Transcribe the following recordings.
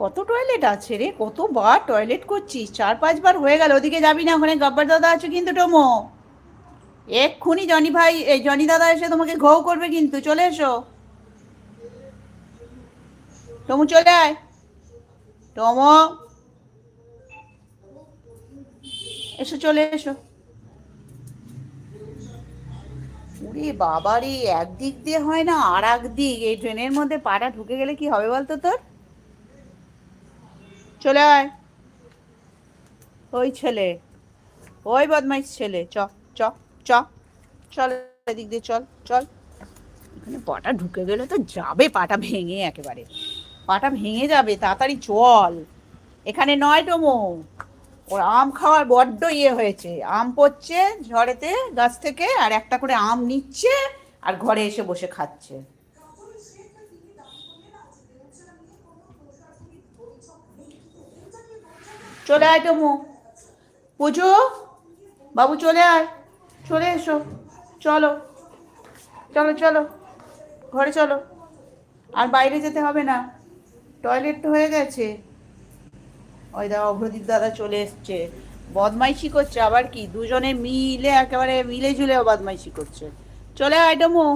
কত টয়লেট আছে রে? কতবার টয়লেট করছিস? চার, পাঁচবার হয়ে গেল, ওদিকে যাবি না ওখানে। গাব্বার দাদা আছে কিন্তু টমো। এক্ষুনি জনি ভাই, এই জনি দাদা এসে তোমাকে ঘৌ করবে কিন্তু, চলে এসো। টমু, চলে আয়। টমো। এসো, চলে এসো। ওরে বাবা রে একদিক দিয়ে হয় না আর এক দিক এই ট্রেনের মধ্যে পাটা ঢুকে গেলে কি হবে বলতো তোর? চলে আয়। ওই ছেলে, ওই বদমাইশ ছেলে। চ চ চ, চল এদিক দিয়ে চল চল। এখানে পাটা ঢুকে গেলে তো যাবে, পাটা ভেঙে একেবারে। পাটা ভেঙে যাবে, তাড়াতাড়ি চল। এখানে নয় টমো ওর আম খাওয়ার বড্ড ইয়ে হয়েছে। আম পড়ছে ঝড়েতে, গাছ থেকে, আর একটা করে আম নিচ্ছে, আর ঘরে এসে বসে খাচ্ছে। চলে আয় টমু পুজো, বাবু চলে আয়। চলে এসো। চলো। চলো চলো। ঘরে চলো। আর বাইরে যেতে হবে না। টয়লেট তো হয়ে গেছে। ওই দা অভ্রদীপ দাদা চলে এসছে। বদমাইশি করছে আবার কি? দুজনে মিলে একেবারে মিলে ঝুলে বদমাইশি করছে। চলে আয় ডমু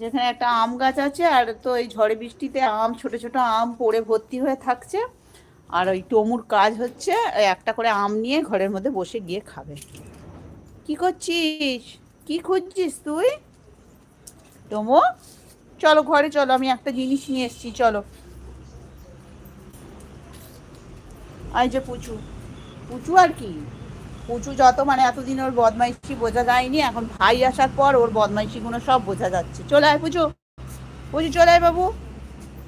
যেখানে একটা আম গাছ আছে, আর তো এই ঝড়ে বৃষ্টিতে আম, ছোট ছোট আম পড়ে ভর্তি হয়ে থাকছে। আর ওই টমুর কাজ হচ্ছে একটা করে আম নিয়ে ঘরের মধ্যে বসে গিয়ে খাবে। কি করছিস? কি খুঁজছিস তুই? টমু চলো ঘরে চলো, আমি একটা জিনিস নিয়ে এসেছি, চলো। এই যে পুচু। পুচু আর কি? পুচু যত মানে এতদিন ওর বদমাইশি বোঝা যায়নি, এখন ভাই আসার পর ওর বদমাইশি গুলো সব বোঝা যাচ্ছে। চলে আয় পুজো। পুজো, চলে আয় বাবু।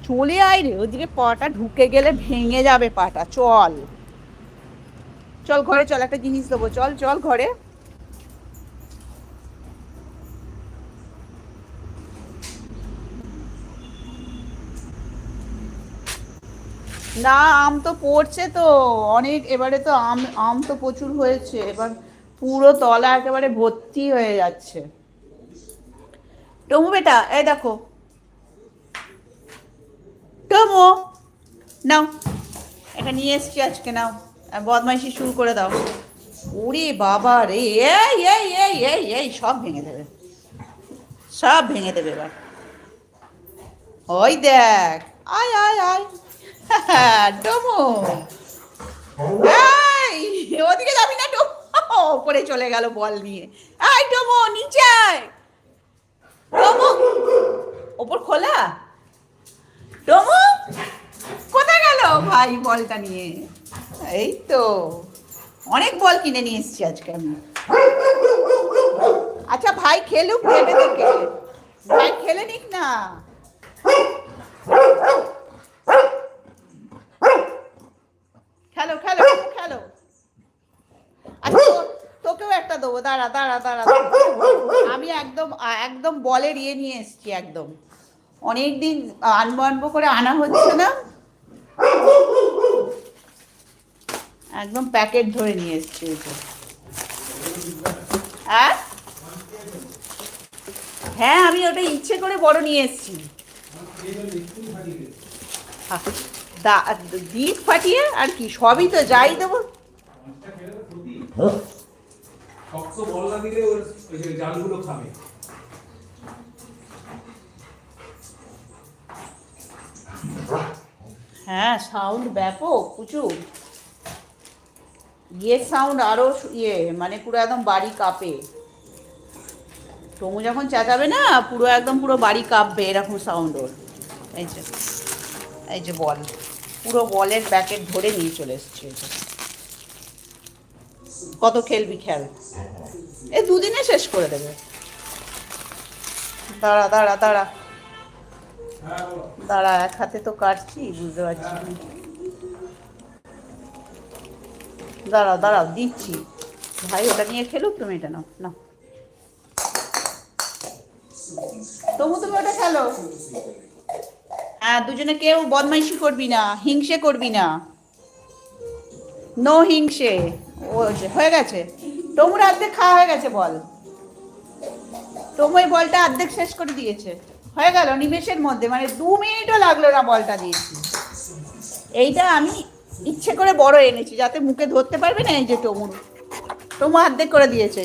চলে আয় রে, ওদিকে পাটা ঢুকে গেলে ভেঙে যাবে পাটা, চল। চল ঘরে, চল একটা জিনিস দেবো, চল চল ঘরে। না, আম তো পড়ছে তো। অনেক, এবারে তো আম আম তো প্রচুর হয়েছে। এবার পুরো তলা একেবারে ভর্তি হয়ে যাচ্ছে। টমু বেটা, এই দেখো। টমু, নাও। এটা নিয়ে এসছি আজকে, নাও। বদমাইশি শুরু করে দাও। ওরে বাবা রে, এই এই এই এই এই, সব ভেঙে দেবে। সব ভেঙে দেবে এবার। ওই দেখ, আয় আয় আয়। এই, ওদিকে যাবি না টমো ওপরে চলে গেল বল নিয়ে। আয় টমো নিচে আয়। টমো ওপর খোলা? টমো কোথায় গেল? ভাই, বলটা নিয়ে। এই তো, অনেক বল কিনে নিয়ে এসেছি আজকে আমি। আচ্ছা ভাই খেলুক খেলে দেখে। ভাই খেলে নিক না খেলো খেলো খেলো আচ্ছা তো- তোকেও একটা দেবো দাঁড়া দাঁড়া দাঁড়া। আমি একদম একদম বলের ইয়ে নিয়ে এসেছি একদম। অনেক দিন আনব আনব করে আনা হচ্ছে না। একদম প্যাকেট ধরে নিয়ে এসেছি। হ্যাঁ? হ্যাঁ আমি ওটা ইচ্ছে করে বড় নিয়ে এসেছি। দিক ফাটিয়ে আর কি, সবই তো যাই দেবো। শক্ত বল না দিলে ওর ওই জালগুলো খাবে হ্যাঁ সাউন্ড ব্যাপক, প্রচুর। ইয়ে সাউন্ড আরও ইয়ে মানে পুরো একদম বাড়ি কাঁপে। টমু যখন চেঁচাবে না, পুরো একদম পুরো বাড়ি কাঁপবে এরকম সাউন্ড ওর। এই যে এই যে বল। পুরো বলের প্যাকেট ধরে নিয়ে চলে এসছে। কত খেলবি খেল। এই দুদিনে শেষ করে দেবে। দাঁড়া দাঁড়া দাঁড়া। দাঁড়া, এক হাতে তো কাটছি, বুঝতে পারছি না। দাঁড়াও দাঁড়াও দিচ্ছি। ভাই, ওটা নিয়ে খেলুক তুমি, এটা নাও না তবু তুমি ওটা খেলো। হ্যাঁ দুজনে কেউ বদমাইশি করবি না, হিংসে করবি না। নো হিংসে। ও হয়ে গেছে। টমুর অর্ধেক খাওয়া হয়ে গেছে, বল। ওই বলটা অর্ধেক শেষ করে দিয়েছে। হয়ে গেল নিমেষের মধ্যে মানে দু মিনিটও লাগল না বলটা দিয়েছি। এইটা আমি ইচ্ছে করে বড় এনেছি, যাতে মুখে ধরতে পারবে না এই যে টমুর টমু অর্ধেক করে দিয়েছে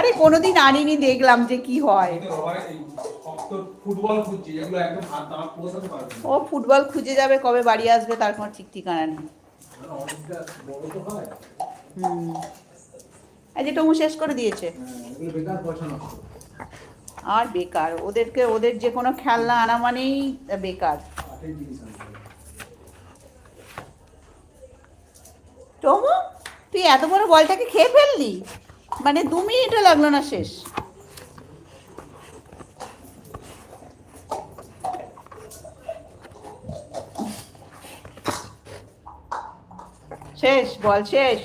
আরে কোনোদিন আনিনি দেখলাম যে কি হয়। ও ফুটবল খুঁজে যাবে কবে বাড়ি আসবে তার কোনো ঠিক ঠিকানা নেই। মানে হুম। যে টমু শেষ করে দিয়েছে। হ্যাঁ, আর বেকার ওদেরকে ওদের যে কোনো খেলনা আনা মানেই বেকার। টমু তুই এত বড় বলটাকে খেয়ে ফেললি? মানে দু মিনিটও লাগল না শেষ। শেষ, বল, শেষ।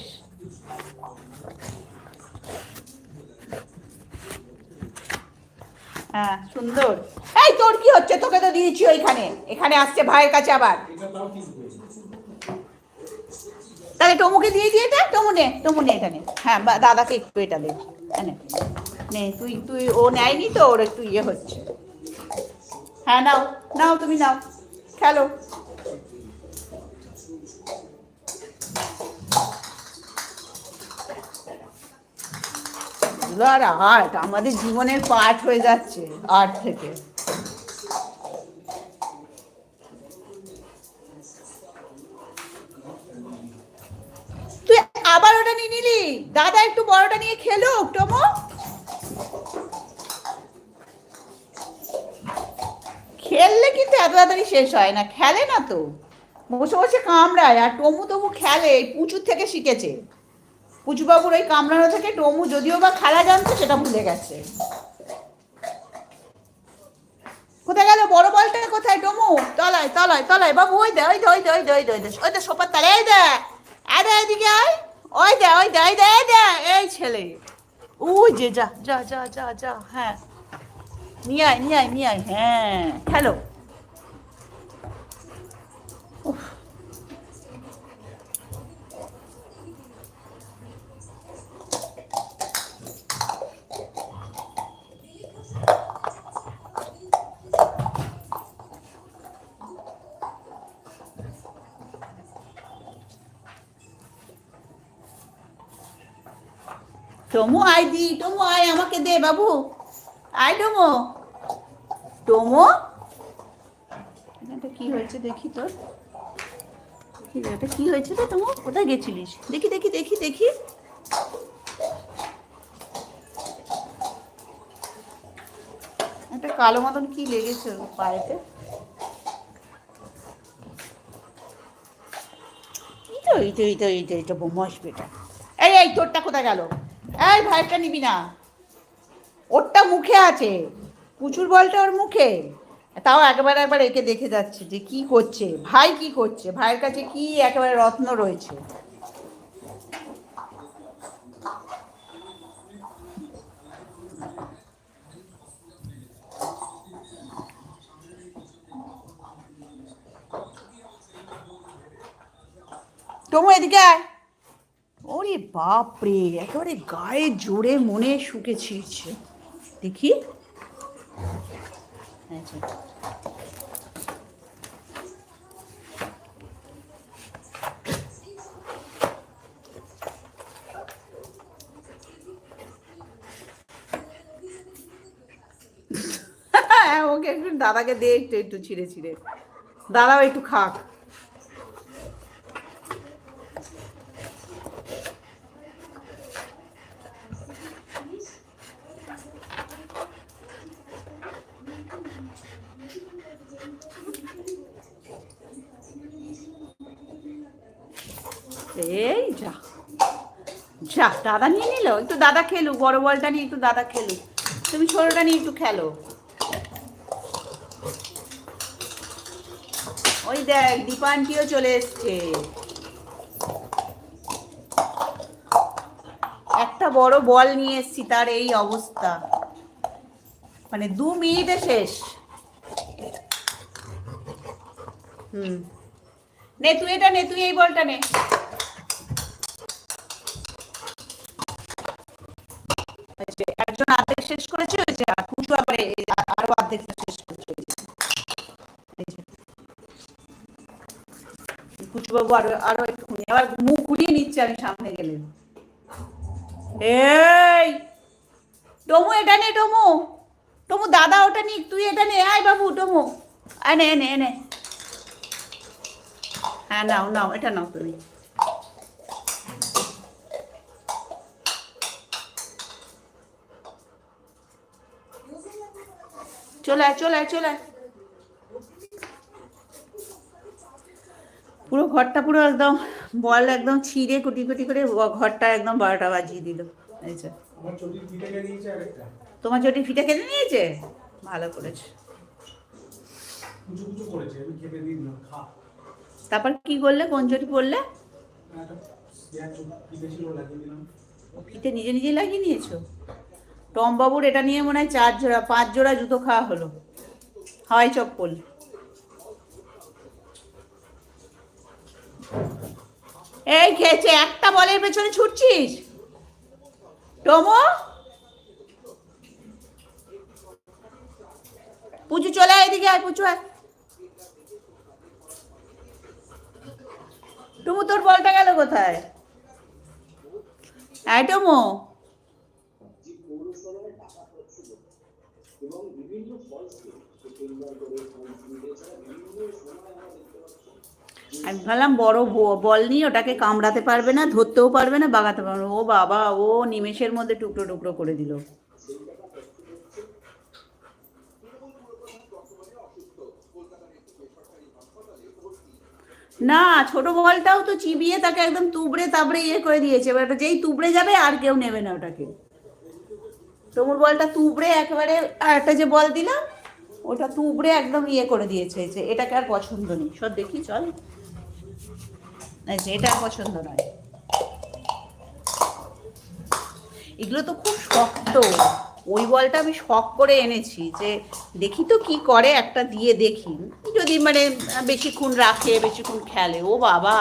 হ্যাঁ সুন্দর। এই, তোর কি হচ্ছে? তোকে তো দিয়েছি ওইখানে। এখানে আসছে ভাইয়ের কাছে আবার এটা তাও ঠিক হয়েছে তাহলে টমুকে দিয়ে দিয়ে দে, টমু নে টমু নে এটা নে হ্যাঁ দাদাকে একটু এটা দে। নে, তুই তুই, ও নেয়নি তো, ওর একটু ইয়ে হচ্ছে। হ্যাঁ নাও নাও, তুমি নাও, খেলো। আর আর্ট, আমাদের জীবনের পার্ট হয়ে যাচ্ছে, আর্ট থেকে। দাদা, একটু বড়টা নিয়ে খেলো, টমো। খেললে কিন্তু এত তাড়াতাড়ি শেষ হয় না, খেলে না তো। বসে বসে কামড়ায়, আর টমু তবু খেলে, পুচুর থেকে শিখেছে। পুচুবাবুর ওই কামড়ানো থেকে টমু যদিও বা খেলা জানতো, সেটা ভুলে গেছে। কোথায় গেল? বড় বলটা কোথায়? টমু, তলায় তলায় তলায়। বাবু, ওই দে ওই দে ওই দে ওই দে ওই দে ওই দে ওই দে, সোপার তলায়, এই দে। আরে এদিকে আয়। ওই দে ওই দে ওই দে দে, এই ছেলে। ও যে, যা যা যা যা যা হ্যাঁ। নিয়ে আয় নিয়ে আয় নিয়ে আয় হ্যাঁ। খেলো টমু আয় দি টমু আয় আমাকে দে বাবু আয় টমু টমু এটা কি হয়েছে দেখি তোর কি এটা কি হয়েছে রে টমু কোথায় গেছিলিস? দেখি দেখি দেখি দেখি। একটা কালো মতন কি লেগেছে পায়েতে? এই তো এই তো এই তো এই তো বোমাস বেটা এই এই, তোরটা কোথায় গেল? এই ভাইটা নিবি না। ওরটা মুখে আছে। প্রচুর বলটা ওর মুখে। তাও একবার একবার একে দেখে যাচ্ছে যে কি করছে। ভাই কি করছে? ভাইয়ের কাছে কি একেবারে রত্ন রয়েছে? টমু এদিকে আয়। ওরে বাপরে একেবারে গায়ে জোরে মনে শুকে ছিঁড়ছে। দেখি। আচ্ছা। হ্যাঁ, ওকে একটু দাদাকে দে একটু একটু ছিঁড়ে ছিঁড়ে। দাদাও একটু খাক। এই যা। যা, দাদা নিয়ে নিল? একটু দাদা খেলু, বড় বলটা নিয়ে একটু দাদা খেলু। তুমি ছোটটা নিয়ে একটু খেলো। ওই দেখ, দীপান্তিও চলে এসছে। একটা বড় বল নিয়ে এসছি, তার এই অবস্থা। মানে দু মিনিটে শেষ। হুম। নে, তুই এটা নে, তুই এই বলটা নে। শেষ করেছে, ওই যে আর আবার আরও অর্ধেকটা শেষ করেছে। কুচবাবু আরও আরও একটুখানি, আবার মুখ ঘুরিয়ে নিচ্ছে আমি সামনে গেলে এই! টমু এটা নে টমু টমু দাদা, ওটা নি তুই এটা নে। আয় বাবু টমু এনে এনে এনে হ্যাঁ নাও নাও, এটা নাও তুমি। চলে আয় চলে আয় চলে আয়। পুরো ঘরটা পুরো একদম বল একদম ছিঁড়ে কুটি কুটি করে ঘরটা একদম বারোটা বাজিয়ে দিল। তোমার চটি ফিটা কেটে নিয়েছে? ভালো করেছে। তারপর কি করলে? কোন চটি পড়লে ফিতে নিজে নিজে লাগিয়ে নিয়েছো? টমবাবুর এটা নিয়ে মনে হয় চার জোড়া, পাঁচ জোড়া জুতো খাওয়া হলো। হাওয়াই চপ্পল। এই খেয়েছে, একটা বলের পেছনে ছুটছিস? টমো পুজো চলে আয় এদিকে আয় পুজো আয়। টুমু তোর বলটা গেল কোথায়? আয় টমো আমি ভাবলাম বড় বল নিয়ে ওটাকে কামড়াতে পারবে না ধরতেও পারবে না বাগাতে পারবে না। ও বাবা ও নিমেষের মধ্যে টুকরো টুকরো করে দিল। না ছোট বলটাও তো চিবিয়ে তাকে একদম তুবড়ে তাবড়ে ইয়ে করে দিয়েছে। এবার যেই তুবড়ে যাবে আর কেউ নেবে না ওটাকে। তোমর বলটা তুবড়ে একেবারে একটা যে বল দিলাম, ওটা তুবড়ে একদম ইয়ে করে দিয়েছে যে, এটাকে আর পছন্দ নেই। সব দেখি, চল। এটা আর পছন্দ নয়। এগুলো তো খুব শক্ত। ওই বলটা আমি শখ করে এনেছি যে, দেখি তো কি করে, একটা দিয়ে দেখি। যদি মানে বেশিক্ষণ রাখে, বেশিক্ষণ খেলে, ও বাবা!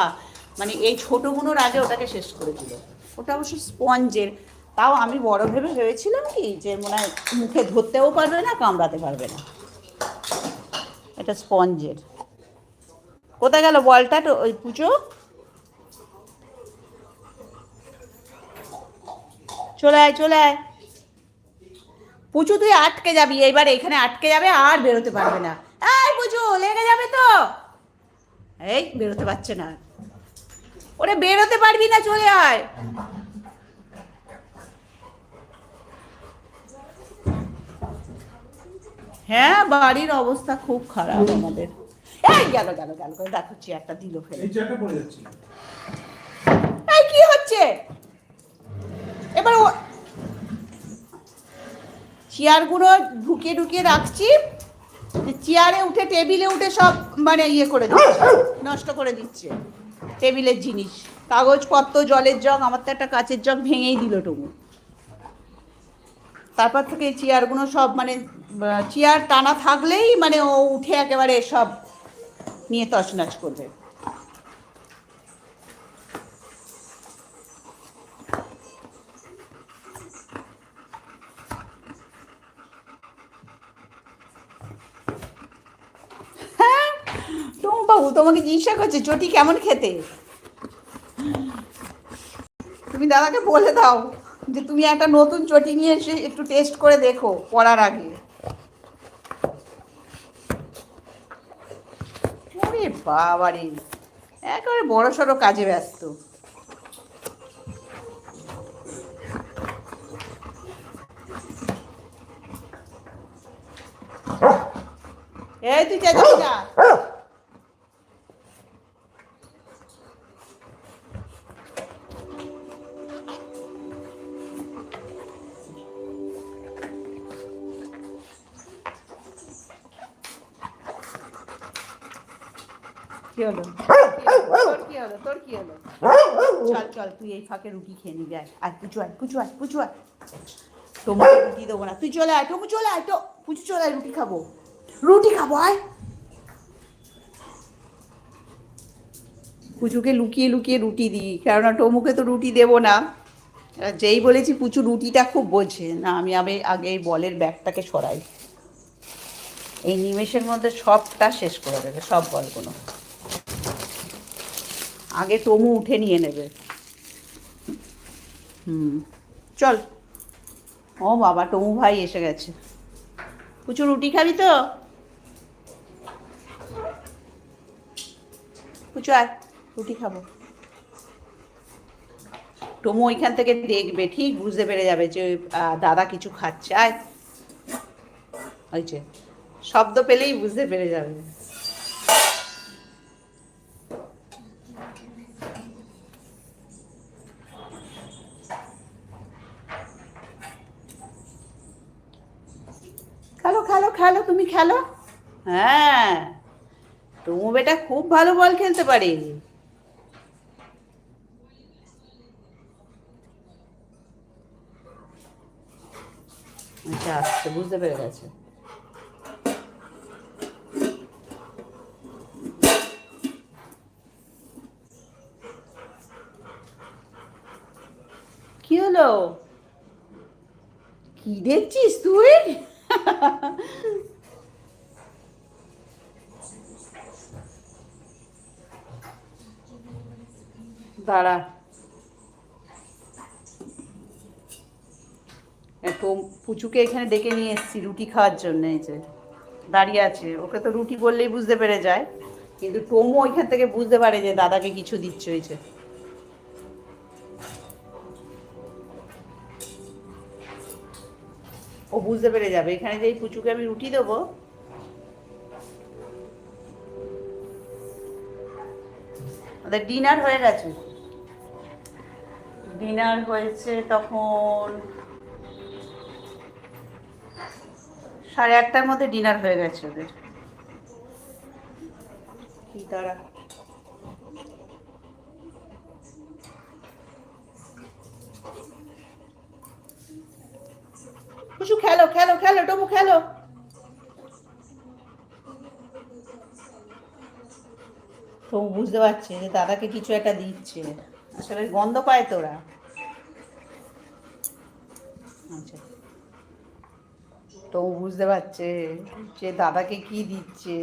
মানে এই ছোটোগুলোর আগে ওটাকে শেষ করে দিল। ওটা অবশ্য স্পঞ্জের। তাও আমি বড় ভেবে ভেবেছিলাম কি যে মনে হয় মুখে ধরতেও পারবে না, কামড়াতে পারবে না। এটা স্পঞ্জের। কোথায় গেল বলটা তো, ওই পুজো? চলে আয় চলে আয়। পুচু তুই আটকে যাবি, এইবার এখানে আটকে যাবে, আর বেরোতে পারবে না। এই পুচু লেগে যাবে তো। এই বেরোতে পারছে না। ওরে বেরোতে পারবি না, চলে আয়। হ্যাঁ বাড়ির অবস্থা খুব খারাপ আমাদের। এই গেল গেল গেল করে দেখো চেয়ারটা দিল ফেলে। এই চেয়ারটা পড়ে যাচ্ছে। এই কি হচ্ছে? এবার ও চেয়ারগুলো ঢুকিয়ে ঢুকিয়ে রাখছি। চেয়ারে উঠে টেবিলে উঠে সব মানে ইয়ে করে দিচ্ছে নষ্ট করে দিচ্ছে। টেবিলের জিনিস কাগজপত্র জলের জগ আমার তো একটা কাচের জগ ভেঙেই দিল টুকু তারপর থেকে এই চেয়ারগুলো সব মানে চেয়ার টানা থাকলেই মানে ও উঠে একেবারে সব নিয়ে তছনছ করবে। হ্যাঁ বাবু তোমাকে জিজ্ঞাসা করছে, চটি কেমন খেতে? তুমি দাদাকে বলে দাও যে তুমি একটা নতুন চটি নিয়ে এসে একটু টেস্ট করে দেখো, পড়ার আগে। ওরে বাবারে একেবারে বড় সড়ো কাজে ব্যস্ত। এই তুই চেঁচাবি না কি হলো? তোর কি হলো তোর কি হলো চল চল তুই এই ফাঁকে রুটি খেয়ে নিবি আয়। আর পুচু আয় পুচু আয় পুচু আয়। তোমাকে রুটি দেবো না। তুই চলে আয় টমু চলে আয় তো পুচু চলে আয় রুটি খাব। রুটি খাব আয়। পুচুকে লুকিয়ে লুকিয়ে রুটি দিই কেননা টমুকে তো রুটি দেবো না। যেই বলেছি পুচু রুটিটা খুব বোঝে না আমি আমি আগে এই বলের ব্যাগটাকে সরাই। এই নিমেষের মধ্যে সবটা শেষ করে দেবে সব বলগুলো আগে টমু উঠে নিয়ে নেবে। হুম, চল। ও বাবা টমু ভাই এসে গেছে। পুচু রুটি খাবি তো? পুচু আয়, রুটি খাব। টমু ওইখান থেকে দেখবে, ঠিক বুঝতে পেরে যাবে যে দাদা কিছু খাচ্ছে। আয়। ওই যে, শব্দ পেলেই বুঝতে পেরে যাবে খেলো খেলো খেলো তুমি খেলো হ্যাঁ টুমু বেটা খুব ভালো বল খেলতে পারে। আচ্ছা আসছে বুঝতে পেরে গেছে। কি হলো? কি দেখছিস তুই? দাঁড়া। একটু পুচুকে এখানে ডেকে নিয়ে এসেছি রুটি খাওয়ার জন্য, এই যে। দাঁড়িয়ে আছে। ওকে তো রুটি বললেই বুঝতে পেরে যায়। কিন্তু টমু ওইখান থেকে বুঝতে পারে যে দাদাকে কিছু দিচ্ছে যে। ও বুঝতে পেরে যাবে। এখানে যে পুচুকে আমি রুটি দেবো, ওদের ডিনার হয়ে গেছে। ডিনার হয়েছে তখন সাড়ে আটটার মধ্যে ডিনার হয়ে গেছে ওদের। তারা? কুসু খেলো খেলো খেলো টবু খেলো। টবু বুঝতে পারছে যে দাদাকে কিছু একটা দিচ্ছে। আসলে গন্ধ পায় তোরা আচ্ছা তো বুঝতে পারছে যে দাদাকে কি দিচ্ছে।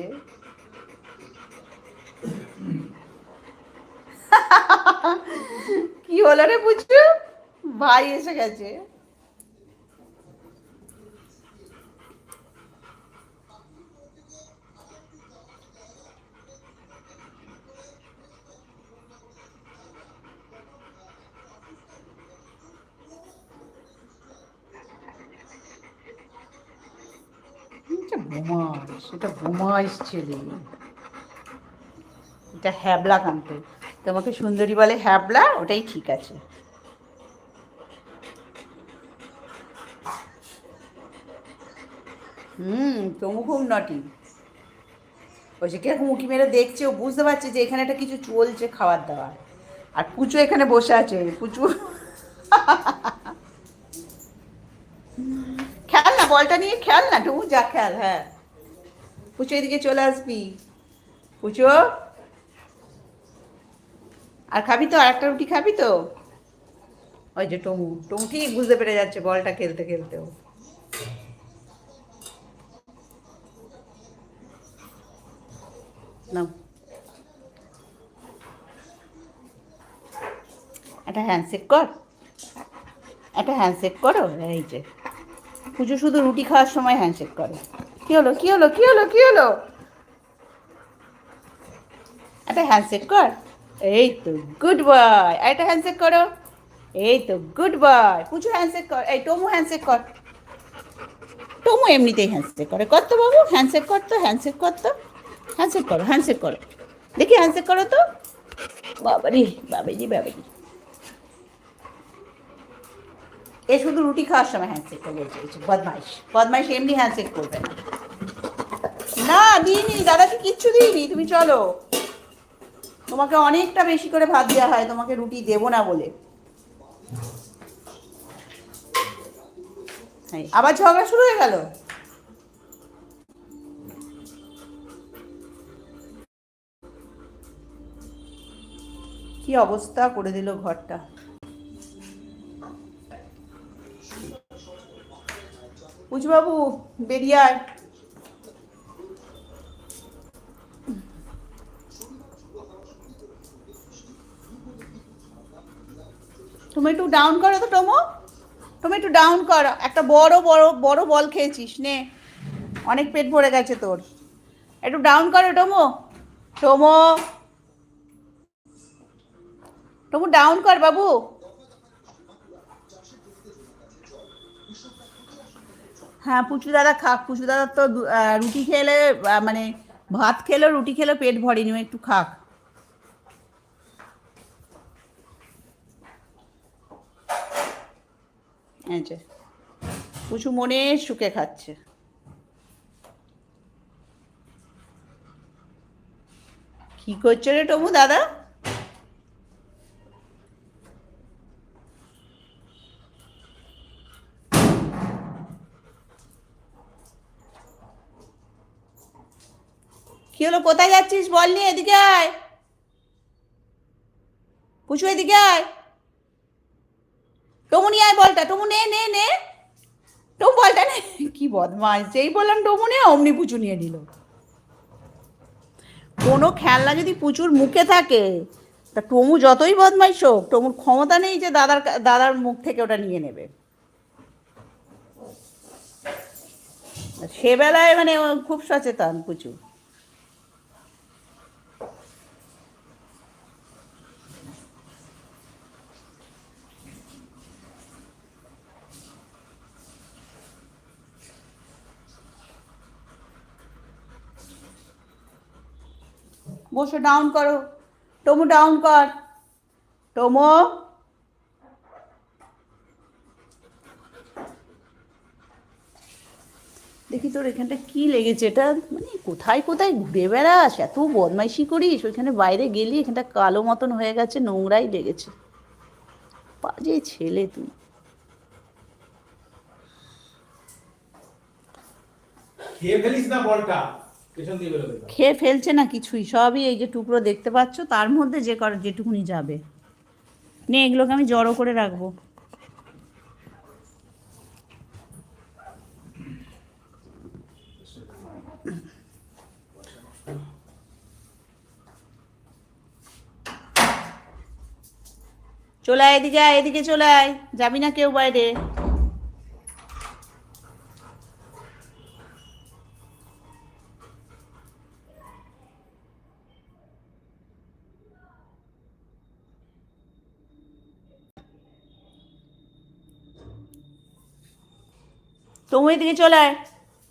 কি হলো রে বুঝছ ভাই এসে গেছে। এটা বোমাইশ এটা বোমাইশ ছেলে এটা হ্যাবলা কানতে তোমাকে সুন্দরী বলে হ্যাবলা, ওটাই ঠিক আছে। হুম তমু খুব নটি ওই যে কীরকম উঁকি মেরে দেখছে, ও বুঝতে পারছে যে এখানে একটা কিছু চলছে খাবার দাবার। আর পুচু এখানে বসে আছে, পুচু খেল না বলটা নিয়ে খেল না টুকু যা খেল হ্যাঁ। পুচু, এদিকে চলে আসবি। পুচু। আর খাবি তো, আর একটা রুটি খাবি তো? ওই যে টমু টমু ঠিক বুঝতে পেরে যাচ্ছে বলটা খেলতে খেলতেও নাও। একটা হ্যান্ডশেক কর। একটা হ্যান্ডশেক করো, এই যে। পুজো শুধু রুটি খাওয়ার সময় হ্যান্ডশেক করে। কি হলো কি হলো কি হলো কি হলো? একটা হ্যান্ডশেক কর। এই তো গুড বয় একটা হ্যান্ডশেক করো। এই তো গুড বয় পুজো হ্যান্ডশেক কর। এই টমু হ্যান্ডশেক কর। টমু এমনিতেই হ্যান্ডশেক করে। কর তো বাবু হ্যান্ডশেক কর তো হ্যান্ডশেক কর তো। হ্যান্ডশেক করো হ্যান্ডশেক করো। দেখি হ্যান্ডশেক করো তো। বাবারি বাবাজি বাবারি। এ শুধু রুটি খাওয়ার সময় হ্যান্ডশেক বলছে বদমাইশ। বদমাইশ এমনি হ্যান্ডশেক করবে না। না, দিইনি, দাদাকে কিচ্ছু দিইনি, তুমি চলো। তোমাকে অনেকটা বেশি করে ভাত দেওয়া হয়, তোমাকে রুটি দেবো না বলে। আবার ঝগড়া শুরু হয়ে গেল? কি অবস্থা করে দিল ঘরটা? পুচবাবু বেরিয়ে আয় তুমি একটু ডাউন করো তো, টমো। তুমি একটু ডাউন করো। একটা বড় বড় বড় বল খেয়েছিস, নে। অনেক পেট ভরে গেছে তোর। একটু ডাউন করো, টমো। টমো। টমু ডাউন কর বাবু। হ্যাঁ পুচু দাদা খাক পুচু দাদা তো রুটি খেলে মানে ভাত খেলেও রুটি খেলেও পেট ভরেনি একটু খাক। পুচু মনে সুখে খাচ্ছে। কি করছ রে টমু দাদা? কি হলো, কোথায় যাচ্ছিস? বল নি, এদিকে আয়। পুচু, এদিকে আয়। টমুনি আয় বলটা। টমু, নে নে নে। টমু, বলটা নে। কি বদমাস যেই বললাম টমু, নে, অমনি পুচু নিয়ে নিল। কোনো খেলনা যদি পুচুর মুখে থাকে। তা টমু যতই বদমাইশ হোক, টমুর ক্ষমতা নেই যে দাদার দাদার মুখ থেকে ওটা নিয়ে নেবে। সে বেলায় মানে খুব সচেতন পুচু। বসে ডাউন করো। টমু ডাউন কর। টমো। দেখি তোর এখানটা কি লেগেছে? এটা মানে কোথায় কোথায় ঘুরে বেড়াস? এত বদমাইশি করিস? ওইখানে বাইরে গেলি, এখানটা কালো মতন হয়ে গেছে, নোংরাই লেগেছে। বাজে ছেলে তুই। খেয়ে ফেলিস না বলটা। খেয়ে ফেলছে না কিছুই, সবই এই যে টুকরো দেখতে পাচ্ছ, তার মধ্যে যে কর, যেটুকুনি যাবে। নে, এগুলোকে আমি জড়ো করে রাখব। চলে আয় এদিকে আয়, এদিকে চলে আয়। যাবি না কেউ বাইরে? টমো এদিকে চলে আয়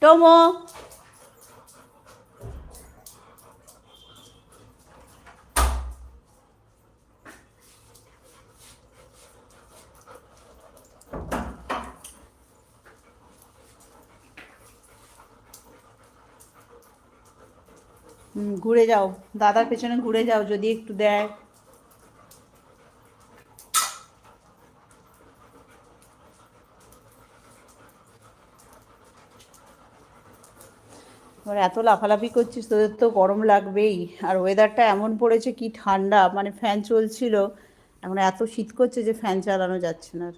টমো হুম, ঘুরে যাও দাদার পেছনে ঘুরে যাও যদি একটু দেয় এবার এত লাফালাফি করছিস, তোদের তো গরম লাগবেই। আর ওয়েদারটা এমন পড়েছে কি ঠান্ডা মানে ফ্যান চলছিল। এখন এত শীত করছে যে ফ্যান চালানো যাচ্ছে না।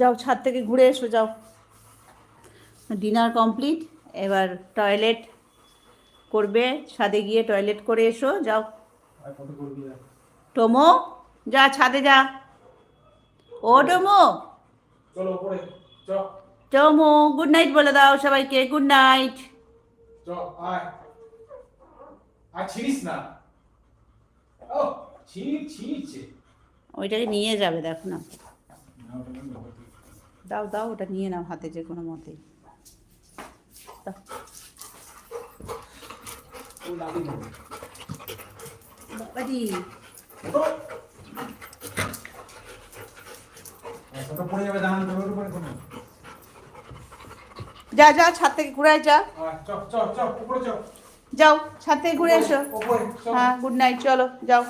যাও ছাদ থেকে ঘুরে এসো, যাও। ডিনার কমপ্লিট এবার টয়লেট করবে ছাদে গিয়ে টয়লেট করে এসো যাও? টমো যা ছাদে যা। ও টমো টমো গুড নাইট বলে দাও সবাইকে গুড নাইট ওইটাকে নিয়ে যাবে দেখো না। দাও দাও ওটা নিয়ে নাও হাতে যে কোনো মতেই দাও। বাবাজি। কোনো যা যা ছাদ থেকে ঘুরে যা। চ যাও ছাদ থেকে ঘুরে এসো। হ্যাঁ গুড নাইট চলো যাও।